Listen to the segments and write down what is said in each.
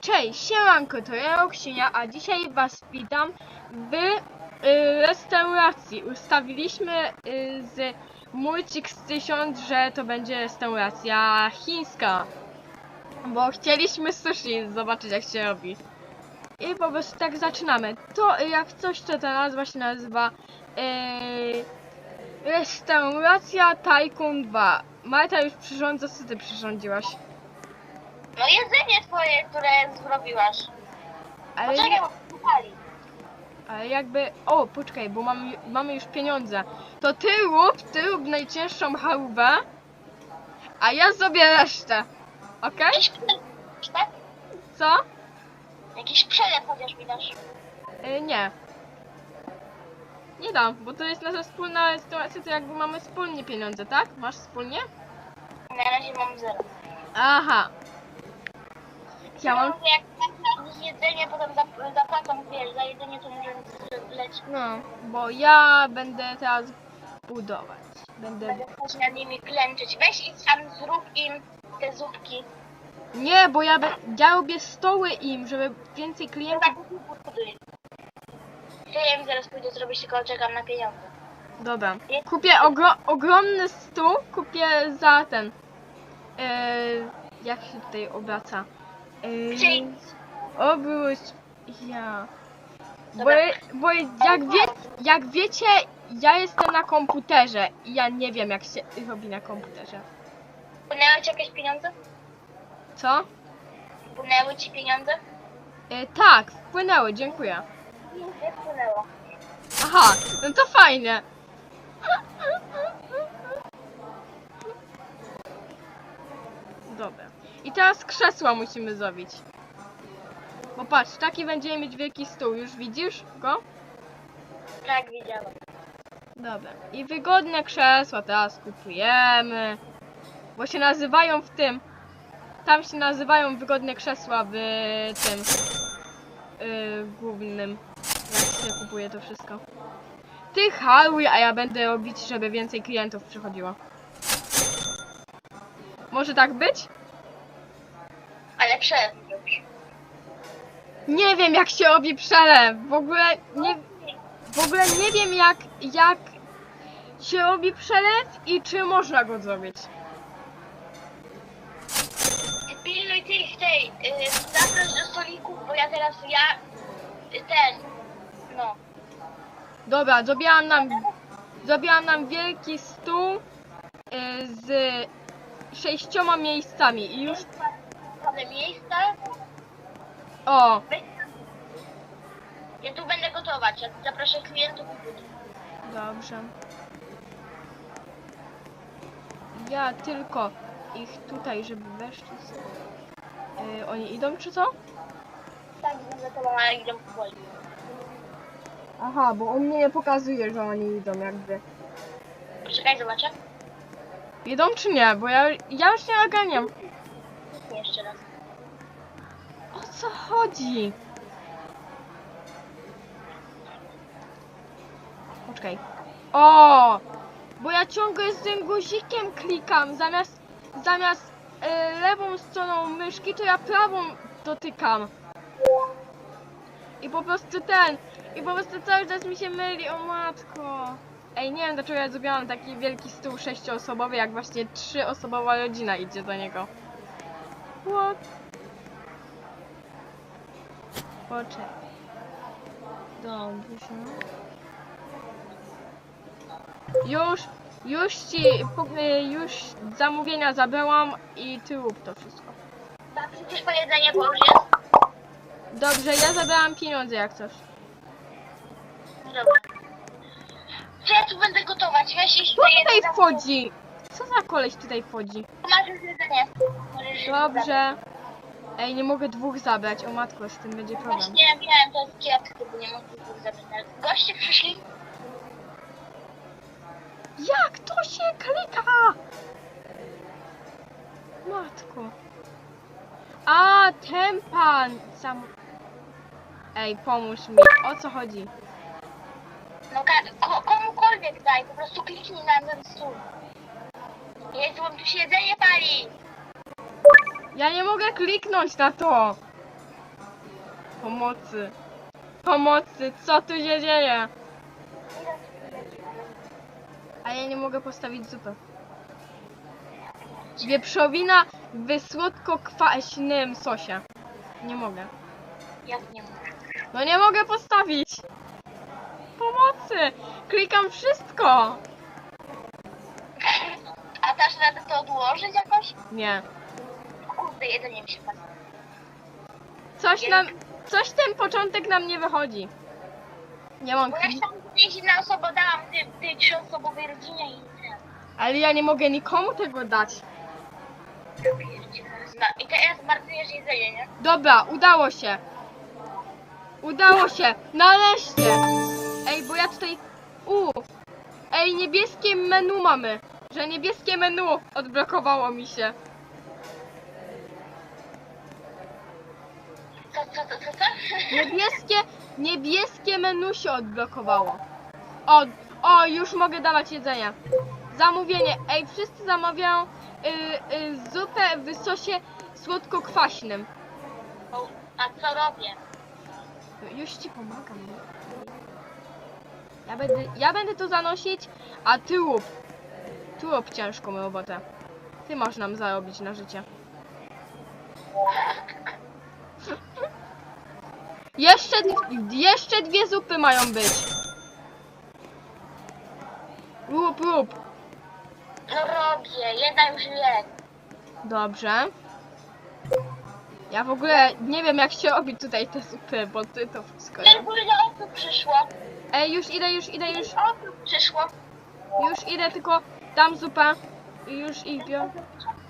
Cześć, siemanko, to ja Roksinia, a dzisiaj was witam w y, restauracji. Ustawiliśmy y, z Mulcik z 1000, że to będzie restauracja chińska. Bo chcieliśmy sushi zobaczyć jak się robi. I po prostu tak zaczynamy. To y, jak coś, to ta nazwa się nazywa y, Restauracja Tycoon 2. Marta już przyrządza, co ty przyrządziłaś? No jedzenie twoje, które zrobiłaś. Ale Poczekaj, bo słuchali. Ale jakby. O, poczekaj, bo mamy, mamy już pieniądze. To ty rób, ty rób najcięższą chałupę, a ja zrobię resztę. Okej? Jakiś przelew, tak? Co? Jakiś przelew chociaż mi dasz. Y, nie. Nie dam, bo to jest nasza wspólna sytuacja, to jakby mamy wspólnie pieniądze, tak? Masz wspólnie? Na razie mam zero. Aha. Mam. Mówię, jak mam jedzenie, potem zap- zapłacam, wiesz, za jedzenie to może lecieć. No, bo ja będę teraz budować. Będę. Będę nad nimi klęczyć. Weź i sam zrób im te zupki. Nie, bo ja, be... ja robię stoły im, żeby więcej Ja klientów. tak buduję. Ja im zaraz pójdę zrobić, tylko czekam na pieniądze. Dobra. Kupię ogro ogromny stół, kupię za ten. Yy, jak się tutaj obraca? Czyli obróć. Ja. Bo, bo jak, wie, jak wiecie, ja jestem na komputerze i ja nie wiem jak się robi na komputerze. płynęły ci jakieś pieniądze? Co? Płynęły ci pieniądze? Yy, tak, wpłynęły, dziękuję. Nie wpłynęło. Aha, no to fajnie. Dobra. I teraz krzesła musimy zrobić. Bo patrz, taki będziemy mieć wielki stół. Już widzisz go? Tak, widziałam. Dobra. I wygodne krzesła teraz kupujemy. Bo się nazywają w tym. Tam się nazywają wygodne krzesła w tym. Yy, głównym. Jak się kupuje to wszystko. Ty haluj, a ja będę robić, żeby więcej klientów przychodziło. Może tak być? Ale przelew. Nie wiem jak się robi przelew. W ogóle nie, w ogóle nie wiem jak, jak się robi przelew i czy można go zrobić. Pilnuj tych tej, yy, zaproś do stolików, bo ja teraz, ja, y, ten, no. Dobra, zrobiłam nam, zrobiłam nam wielki stół y, z sześcioma miejscami i już, Mamy miejsca, o, ja tu będę gotować, ja zaproszę klientów i dobrze. Ja tylko ich tutaj, żeby weszli. Y, oni idą czy co? Tak, będę to ale idę powoli. Aha, bo on mnie nie pokazuje, że oni idą jakby. Poczekaj, zobaczę. Idą czy nie? Bo ja, ja już nie oganiam. Jeszcze raz. O co chodzi? Poczekaj. O! Bo ja ciągle z tym guzikiem klikam. Zamiast, zamiast e, lewą stroną myszki, to ja prawą dotykam. I po prostu ten. I po prostu cały czas mi się myli, o matko. Ej, nie wiem dlaczego ja zrobiłam taki wielki stół sześcioosobowy, jak właśnie trzyosobowa rodzina idzie do niego. What? Poczekaj. Dobrze. Już, już ci, już zamówienia zabrałam i ty rób to wszystko. Tak, przecież po jedzenie. Dobrze, ja zabrałam pieniądze jak coś. Dobra. To ja tu będę gotować, weź iść Kto tutaj wchodzi? Co za koleś tutaj wchodzi? Jedzenie. Możesz zabrać. Dobrze. Ej, nie mogę dwóch zabrać. O matko, z tym będzie problem. Właśnie wiem, to jest kiepskie, bo nie mogę dwóch zabrać. Goście przyszli. Jak to się klika? Matko. A, ten pan. Sam... Ej, pomóż mi. O co chodzi? No ka- ko- komukolwiek daj, po prostu kliknij na ten stół. Jezu, bo tu się jedzenie pali. Ja nie mogę kliknąć na to. Pomocy. Pomocy, co tu się dzieje? A ja nie mogę postawić zupy. Wieprzowina w słodko-kwaśnym sosie. Nie mogę. Jak nie mogę. No nie mogę postawić. Pomocy! Klikam wszystko. Dasz radę to odłożyć jakoś? Nie. Kurde, jedzenie mi się pali. Coś nam, coś ten początek nam nie wychodzi. Nie mam Bo ja kli- tam gdzieś inna osoba dałam tej, tej trzyosobowej rodzinie i. Ale ja nie mogę nikomu tego dać. Pierdzielę. Zna- I teraz marnujesz jedzenie, nie? Dobra, udało się. Udało się. Nareszcie. Ej, bo ja tutaj... U. Ej, niebieskie menu mamy. Że niebieskie menu odblokowało mi się. Co, co, co, co, co? Niebieskie, niebieskie menu się odblokowało. O, o, już mogę dawać jedzenie. Zamówienie. Ej, wszyscy zamawiają y, y, zupę w sosie słodko-kwaśnym. O, A co robię? Już ci pomagam. Ja będę, ja będę to zanosić, a ty rób. Ty rób ciężką robotę. Ty masz nam zarobić na życie. Jeszcze, jeszcze dwie zupy mają być. Rób, rób. No robię, jedna już jest. Dobrze. Ja w ogóle nie wiem jak się robi tutaj te zupy, bo ty to wszystko. Ile osób przyszło? Ej, już idę, już idę, już, osób przyszło? już idę, tylko dam zupę i już ich biorę.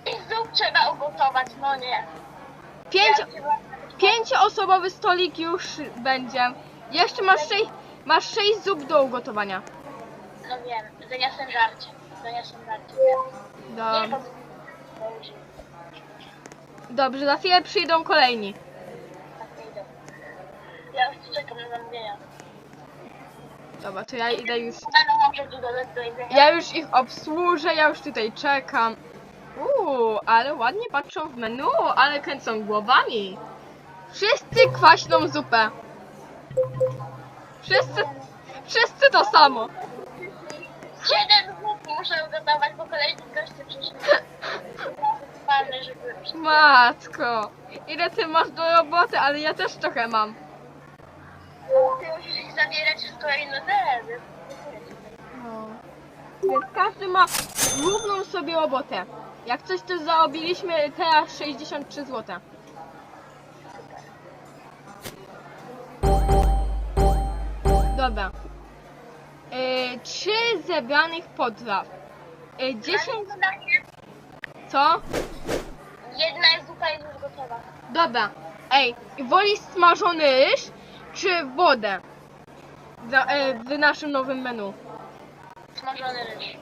I zup trzeba ugotować, no nie. Pięć, pięcioosobowy stolik już będzie. Jeszcze masz sześć, masz sześć zup do ugotowania. No wiem, zaniosłem żarcie. Zaniosłem żarcie. Nie, bo... Dobrze, dobrze, za chwilę przyjdą kolejni. tak nie. Ja już czekam na zamówienia. Dobra, to ja idę już. Ja już ich obsłużę, ja już tutaj czekam. Uuu, ale ładnie patrzą w menu, ale kręcą głowami. Wszyscy kwaśną zupę. Wszyscy, wszyscy to samo. Siedem zup muszę ugotować, bo kolejni goście przyszli. Matko, ile ty masz do roboty, ale ja też trochę mam. Ty musisz ich zabierać w kolejny ten. No. Więc każdy ma równą sobie robotę. Jak coś to zarobiliśmy teraz 63 zł. Dobra. Yy, trzy zebranych potraw. Yy, 10. Co? Jedna jest zupa jest już gotowa. Dobra. Ej, woli smażony ryż czy wodę? Za, e, w naszym nowym menu. Smażony ryż.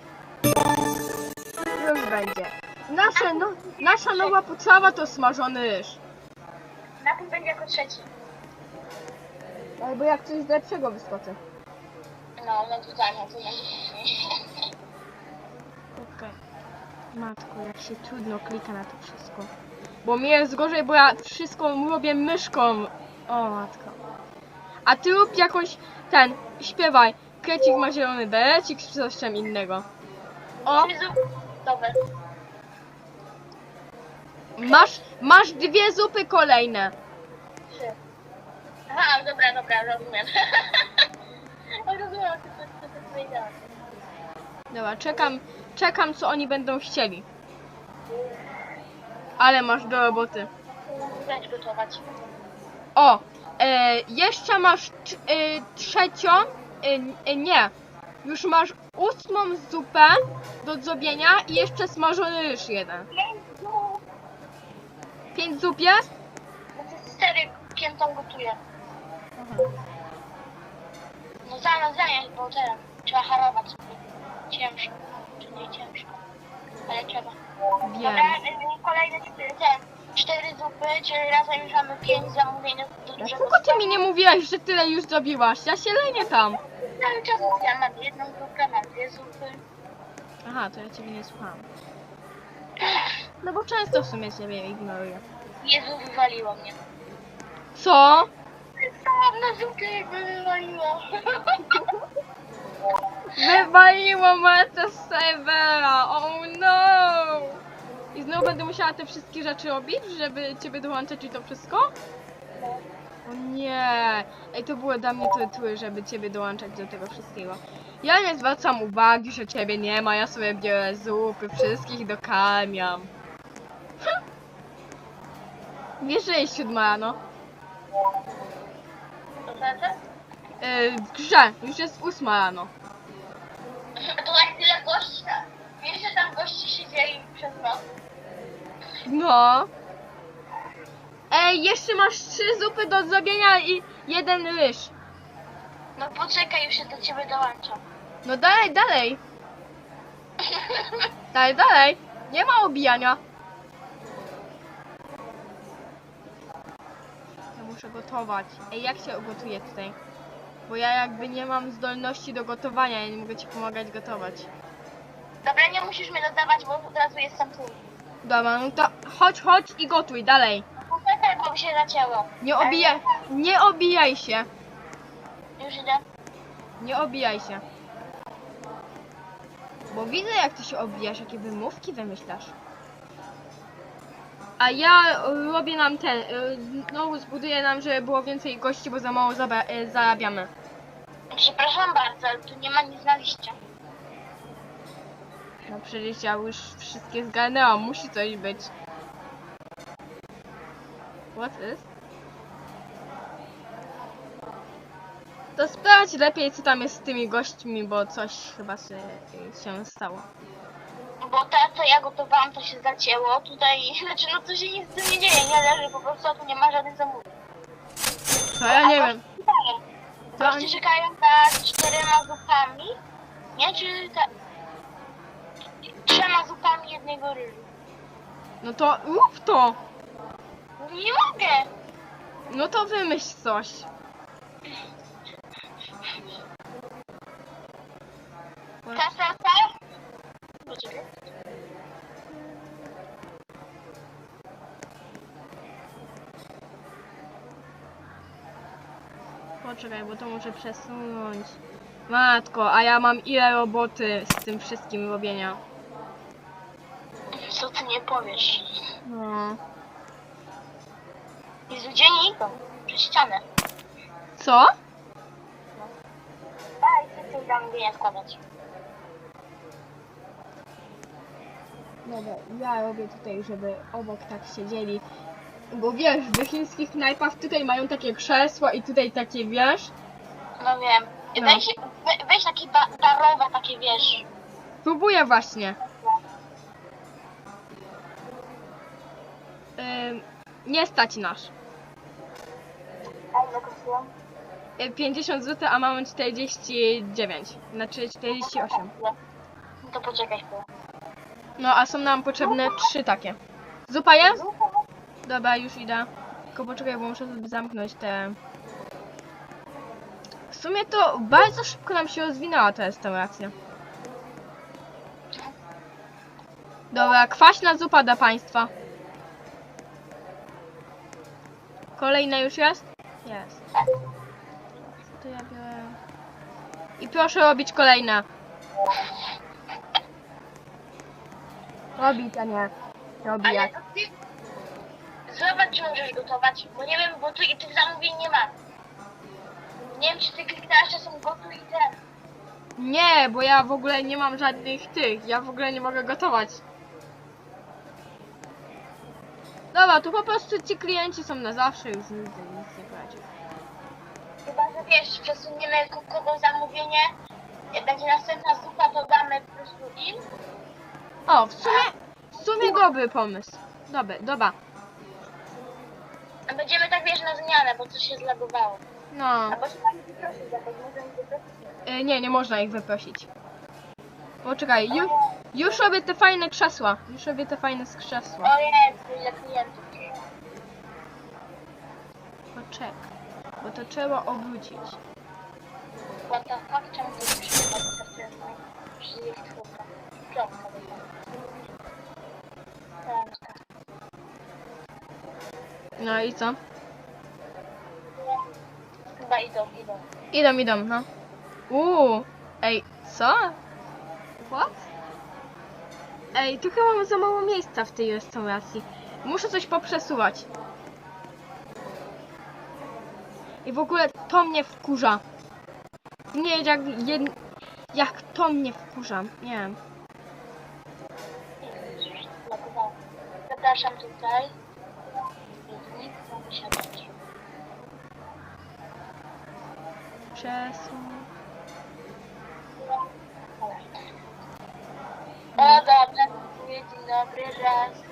Już będzie. Nasze, no, nasza nowa potrawa to smażony ryż. Na tym będzie jako trzeci. Albo jak coś lepszego wyskoczy. No, no tutaj, no później. Okej. Matko, jak się trudno klika na to wszystko. Bo mi jest gorzej, bo ja wszystko robię myszką. O matko. A ty rób jakąś, ten, śpiewaj. Krecik ma zielony berecik czy coś tam innego. O. Dobra. masz, masz dwie zupy kolejne. Trzy. Aha, dobra, dobra, rozumiem. rozumiem, co co. Dobra, czekam, czekam co oni będą chcieli. Ale masz do roboty. Zacząć gotować. O, jeszcze masz e, trzecią, e, e, nie, już masz ósmą zupę do zrobienia i jeszcze smażony ryż jeden. Pięć zup jest? cztery piętą gotuję. No zaraz, zaraz, bo teraz trzeba harować. Ciężko. Czy nie ciężko? Ale trzeba. Wiem. Dobra, y, kolejne cztery, te, cztery zupy, czyli razem już mamy pięć zamówień do dużego Dlaczego ty mi nie mówiłaś, że tyle już zrobiłaś? Ja się lenię tam. Cały czas ja mam jedną zupę, mam dwie zupy. Aha, to ja ciebie nie słuchałam. No bo często w sumie ciebie ignoruję. Jezu, wywaliło mnie. Co? czekałam na żółty, jakby wywaliło. Wywaliło Marta z serwera! Oh no! I znowu będę musiała te wszystkie rzeczy robić, żeby ciebie dołączać i to wszystko? O nie! Ej, to było dla mnie tortury, żeby ciebie dołączać do tego wszystkiego. Ja nie zwracam uwagi, że ciebie nie ma, ja sobie biorę zupy, wszystkich dokarmiam. Wiesz, że jest siódma rano? To? Yy, grze, już jest ósma rano. To tak tyle gości. Wiesz, że tam goście siedzieli przez noc? No. Ej, jeszcze masz trzy zupy do zrobienia i jeden ryż. No poczekaj, już się do ciebie dołączam. No dalej, dalej. Dalej, dalej. Nie ma obijania. Ja muszę gotować. Ej, jak się gotuje tutaj? Bo ja jakby nie mam zdolności do gotowania, ja nie mogę ci pomagać gotować. Dobra, nie musisz mnie dodawać, bo od razu jestem tu. Dobra, no to chodź, chodź i gotuj, dalej. Poczekaj, bo mi się zacięło. Nie obijaj, nie obijaj się. Już idę. Nie obijaj się. Bo widzę jak ty się obijasz, jakie wymówki wymyślasz. A ja y, robię nam ten, y, znowu zbuduję nam, żeby było więcej gości, bo za mało y, zarabiamy. Przepraszam bardzo, ale tu nie ma nic na liście. No przecież ja już wszystkie zgarnęłam, musi coś być. What is? To sprawdź lepiej co tam jest z tymi gośćmi, bo coś chyba się, się stało. Bo ta, co ja gotowałam, to się zacięło. Tutaj, znaczy, no to się nic z tym nie dzieje, nie leży po prostu, a tu nie ma żadnych zamówień. To ja nie wiem. To Goście czekają za czterema zupami. Nie, czy ta... Trzema zupami jednego ryżu. No to rób to! Nie mogę! No to wymyśl coś. Ta, ta, ta. Poczekaj. Poczekaj, bo to muszę przesunąć. Matko, a ja mam ile roboty z tym wszystkim robienia. Nie powiesz? No. Jezu, gdzie nie idą? Przez ścianę. Co? Daj, ty tu zamówienia składać. Dobra, ja robię tutaj, żeby obok tak siedzieli. Bo wiesz, w chińskich knajpach tutaj mają takie krzesła i tutaj takie, wiesz? No wiem. No. Weź, we, weź takie barowe, takie wiesz. Próbuję właśnie. Nie stać nasz. A ile kosztują? Y, 50 zł, a mamy 49. Znaczy 48. No to poczekaj chwilę. No, a są nam potrzebne trzy takie. Zupa jest? Dobra, już idę. Tylko poczekaj, bo muszę sobie zamknąć te... W sumie to bardzo szybko nam się rozwinęła ta restauracja. Dobra, kwaśna zupa dla Państwa. Kolejna już jest? Jest. To ja biorę... I proszę robić kolejne. Robić, a nie Ale to ty... Zobacz, czy możesz gotować, bo nie wiem, bo tu i tych zamówień nie ma. Nie wiem, czy ty kliknęłaś czasem gotuj i ten. Nie, bo ja w ogóle nie mam żadnych tych. Ja w ogóle nie mogę gotować. Dobra, tu po prostu ci klienci są na zawsze, już nigdy nic nie poradził. Chyba, że wiesz, przesuniemy ko- kogoś zamówienie, jak będzie następna zupa, to damy po prostu im. O, w sumie, w sumie dobry pomysł. Dobry, dobra. A będziemy tak, wiesz, na zmianę, bo coś się zlagowało. No, Albo się pani wyprosić, jakoś może ich wyprosić. y, nie, nie można ich wyprosić. Poczekaj, już, już robię te fajne krzesła. Już robię te fajne krzesła. O Jezu, ile klientów. Poczekaj, bo to trzeba obrócić. What the fuck, czemu to ma wystarczająco? Przecież jest czwórka. Piątka wygląda. Piątka. No i co? chyba idą, idą. Idą, idą, no. Uuu, ej, co? What? Ej, tu chyba mam za mało miejsca w tej restauracji. Muszę coś poprzesuwać. I w ogóle to mnie wkurza. Nie jak, jed... jak to mnie wkurza. Nie wiem. Zapraszam tutaj. Przesuń. O, dobra, dzień dobry, raz.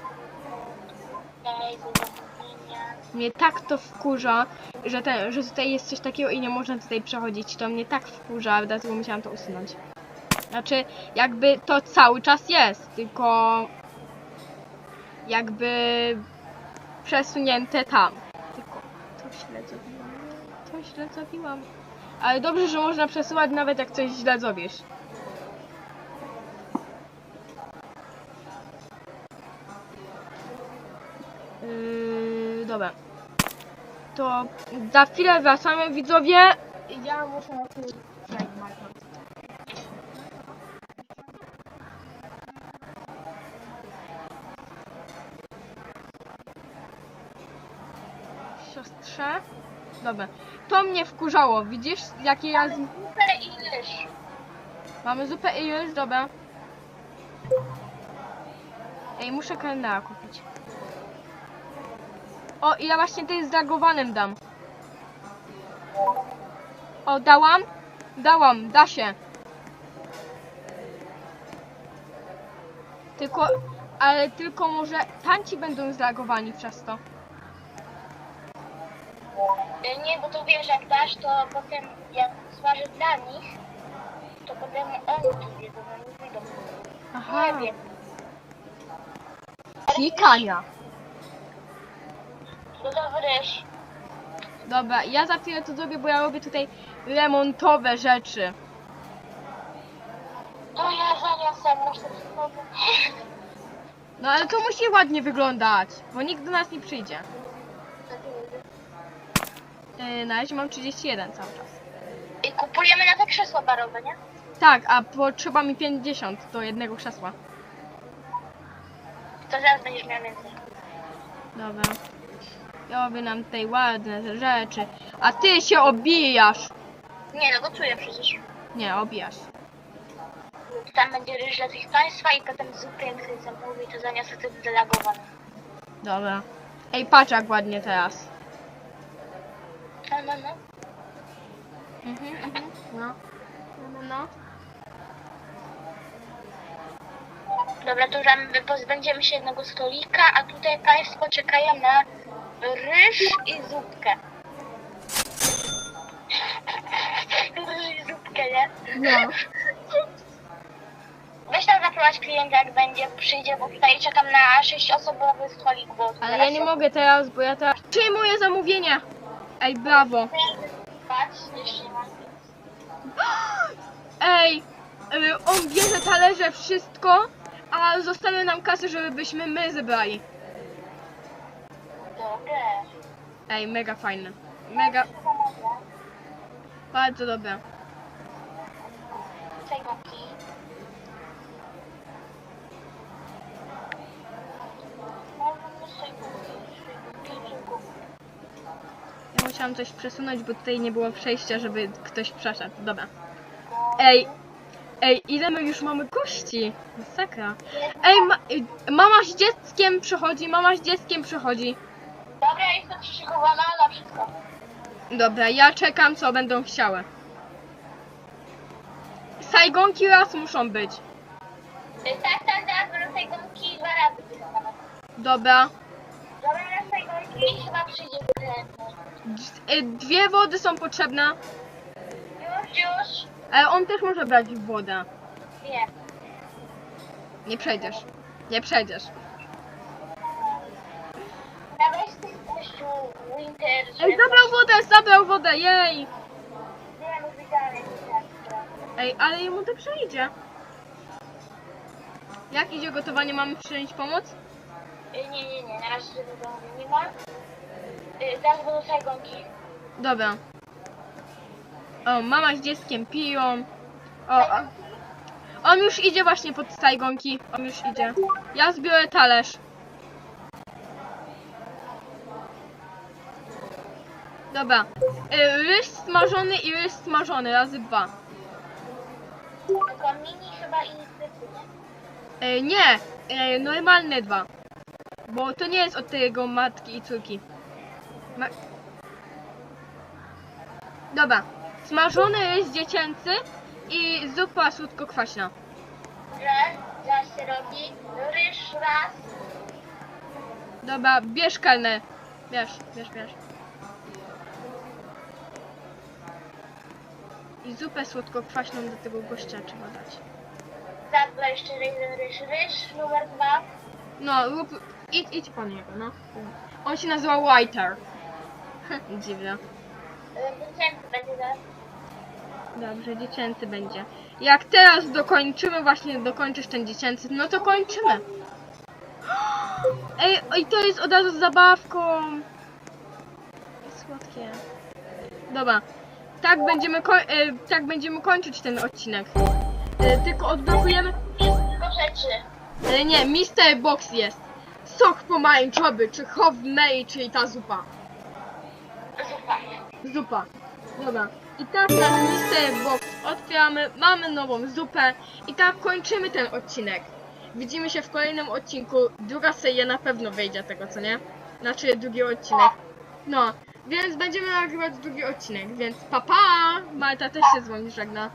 Mnie tak to wkurza, że, te, że tutaj jest coś takiego i nie można tutaj przechodzić. To mnie tak wkurza, dlatego musiałam to usunąć. Znaczy, jakby to cały czas jest, tylko jakby przesunięte tam. Tylko to źle zrobiłam. To źle zrobiłam. Ale dobrze, że można przesuwać nawet jak coś źle zrobisz. To za chwilę wracamy widzowie. Ja muszę na tym Siostrze. Dobra. To mnie wkurzało. Widzisz, jakie ja... z- Super ileż. Mamy zupę i już, dobra. Ej, muszę kalendara kupić. O, i ja właśnie tej zlagowanym dam. O, dałam? Dałam, da się. Tylko, ale tylko może tanci będą zlagowani przez to. E, Nie, bo to wiesz, jak dasz, to potem jak smażę dla nich, to potem oni tu wiedzą, oni wyjdą. Aha, Nie wiem. klikania. No dobryż. Dobra, ja za chwilę to zrobię, bo ja robię tutaj remontowe rzeczy. To ja zaniosę, muszę. No ale to musi ładnie wyglądać, bo nikt do nas nie przyjdzie. Yy, na razie mam 31 cały czas. I kupujemy na te krzesła barowe, nie? Tak, a potrzeba mi 50 do jednego krzesła. To zaraz będziesz miał więcej. Dobra. Robię nam tutaj ładne rzeczy. A ty się obijasz! Nie, no gotuję przecież. Nie, obijasz. Tam będzie ryż dla tych państwa i potem zupę, jak sobie zamówi, to zaniosę tym zalagowanym. Dobra. Ej, patrz jak ładnie teraz. No, no, no. Mhm, mhm. No. No, no, no. Dobra, to tam pozbędziemy się jednego stolika, a tutaj państwo czekają na ryż i zupkę. ryż i zupkę, nie? No. Weź tam zaprowadź klienta, jak będzie, przyjdzie, bo tutaj czekam na sześciosobowy stolik, bo... Ale ja nie mogę teraz, bo ja teraz przyjmuję zamówienie. Ej, brawo. Patrz, jeszcze nie mam. Ej, y, on bierze talerze, wszystko, a zostawia nam kasę, żebyśmy my zebrali. Ej, mega fajne. Mega, bardzo dobre. Cegłki. Ja musiałam coś przesunąć, bo tutaj nie było przejścia, żeby ktoś przeszedł. Dobra. Ej, ej, ile my już mamy gości? Masakra. Ej, ma, mama z dzieckiem przychodzi, mama z dzieckiem przychodzi. Dobra, jestem przyszykowana na wszystko. Dobra, ja czekam, co będą chciały. Sajgonki raz muszą być. Y, Tak, tak, zaraz będę tej gąbki dwa razy wystawać. Dobra. Dobra, na tej gąbki chyba przyjdzie. D- y, Dwie wody są potrzebne, Już, już. ale on też może brać wodę. Wiem. Nie przejdziesz. Nie przejdziesz. Dawaj z tych gościu Winter. Ej, zabrał wodę, zabrał wodę, jej! Nie, no widziałem. Ej, ale jemu to przejdzie. Jak idzie gotowanie? Mamy przyjąć pomoc? Y, Nie, nie, nie, na razie tego domu nie ma. Y, Zaraz będą sajgonki. Dobra. O, mama z dzieckiem piją. O, o. On już idzie właśnie pod stajgonki. On już idzie. Ja zbiorę talerz. Dobra. Y, Ryż smażony i ryż smażony razy dwa. Tylko mini chyba i zwykły, nie? Y, nie, y, normalne dwa. Bo to nie jest od tego matki i córki. Ma... Dobra. Smażony ryż dziecięcy i zupa słodko-kwaśna. Że zaraz się robi ryż raz, Dobra, bierz kelner. Bierz, bierz, bierz. I zupę słodko-kwaśną do tego gościa trzeba dać. zadba jeszcze jeden ryż, ryż numer dwa, No, rób... Idź, idź po niego, no. On się nazywa Whiter. Dziwne. y, dziecięcy będzie zaraz. Dobrze, dziecięcy będzie. Jak teraz dokończymy, właśnie dokończysz ten dziecięcy, no to kończymy. Ej, oj, to jest od razu z zabawką. Słodkie. Dobra. Tak będziemy, e, tak będziemy kończyć ten odcinek. E, tylko odblokujemy... Jest tylko rzeczy. E, nie, Mister Box jest. Sok pomarańczowy, czy Hove May, czyli ta zupa. Zupa. Zupa. Dobra. I tak nasz Mister Box otwieramy, mamy nową zupę i tak kończymy ten odcinek. Widzimy się w kolejnym odcinku. Druga seria na pewno wyjdzie tego, co nie? Znaczy drugi odcinek. No, więc będziemy nagrywać drugi odcinek, więc papa! Pa! Marta też się z wami żegna.